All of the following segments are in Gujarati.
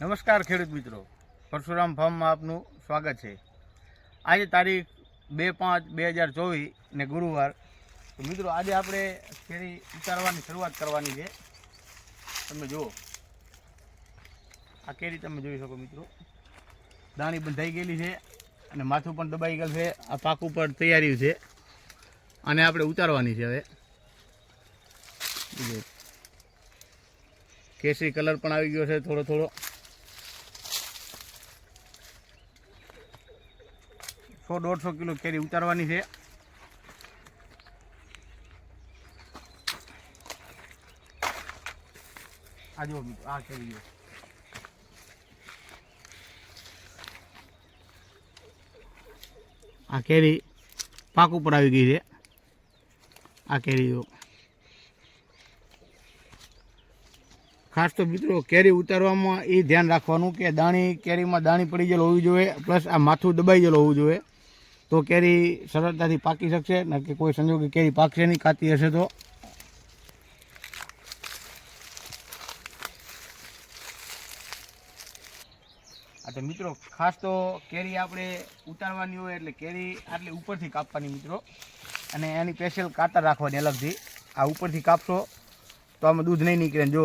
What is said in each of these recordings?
નમસ્કાર ખેડૂત મિત્રો. પરશુરામ ફાર્મમાં આપનું સ્વાગત છે. આજે તારીખ બે પાંચ બે હજાર ચોવીસ ને ગુરુવાર. તો મિત્રો, આજે આપણે કેરી ઉતારવાની શરૂઆત કરવાની છે. તમે જુઓ. આ કેરી તમે જોઈ શકો મિત્રો. દાણી બંધાઈ ગયેલી છે અને માથું પણ દબાઈ ગયેલ છે. આ પાક ઉપર તૈયારી છે. અને આપણે ઉતારવાની છે હવે. કેસરી કલર પણ આવી ગયો છે થોડો થોડો. સો દોઢસો કિલો કેરી ઉતારવાની છે. આ જો આ કેરી જુઓ. આ કેરી પાક ઉપર આવી ગઈ છે. આ કેરી જુઓ. ખાસ તો મિત્રો, કેરી ઉતારવામાં એ ધ્યાન રાખવાનું કે દાણી કેરીમાં દાણી પડી ગયેલો હોવી જોઈએ, પ્લસ આ માથું દબાઈ ગયેલો હોવું જોઈએ. તો કેરી સરળતાથી પાકી શકશે, ને કે કોઈ સંજોગે કેરી પાકશે નહીં કાતી હશે તો. તો મિત્રો, ખાસ તો કેરી આપણે ઉતારવાની હોય એટલે કેરી આટલી ઉપરથી કાપવાની મિત્રો. અને એની સ્પેશિયલ કાતર રાખવાની અલગથી. આ ઉપરથી કાપશો તો આમાં દૂધ નહીં નીકળે. જો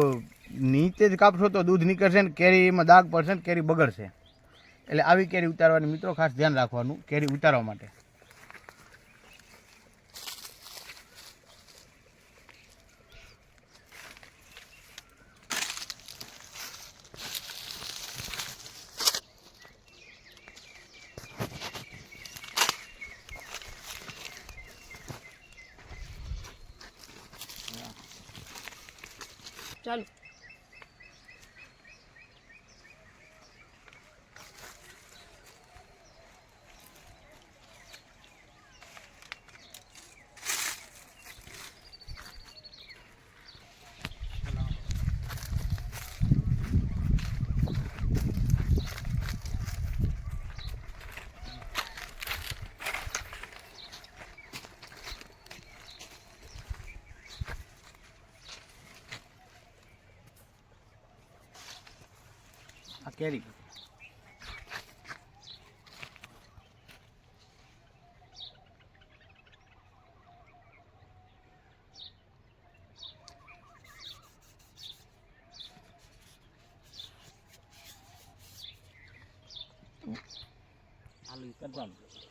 નીચે જ કાપશો તો દૂધ નીકળશે ને કેરીમાં દાગ પડશે ને કેરી બગડશે. એટલે આવી કેરી ઉતારવાની મિત્રો ખાસ ધ્યાન રાખવાનું કેરી ઉતારવા માટે. ચાલો. આ કેરી. આલુ કરવાનું.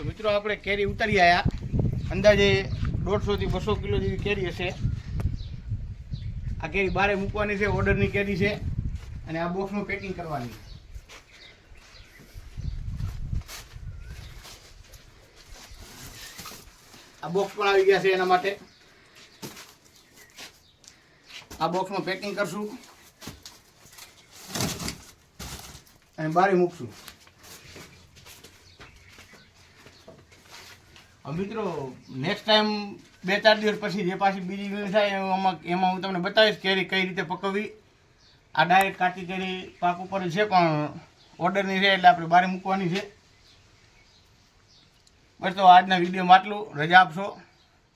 તો મિત્રો આપણે કેરી ઉતારી આવ્યા અંદાજે દોઢસોથી બસો કિલો જેવી કેરી હશે. આ કેરી બારે મૂકવાની છે, ઓર્ડરની કેરી છે, અને આ બોક્સમાં પેકિંગ કરવાની. આ બોક્સ પણ આવી ગયા છે એના માટે. આ બોક્સમાં પેકિંગ કરશું. અને બારે મૂકશું. મિત્રો નેક્સ્ટ ટાઈમ બે ચાર દિવસ પછી જે પાછી બીજી વીણી થાય, એમાં એમાં હું તમને બતાવીશ કેરી કઈ રીતે પકવવી. આ ડાયરેક્ટ કાચી કેરી પાક ઉપર છે, પણ ઓર્ડરની છે એટલે આપણે બહાર મૂકવાની છે. બસ તો આજના વિડીયોમાં આટલું. રજા આપશો.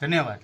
ધન્યવાદ.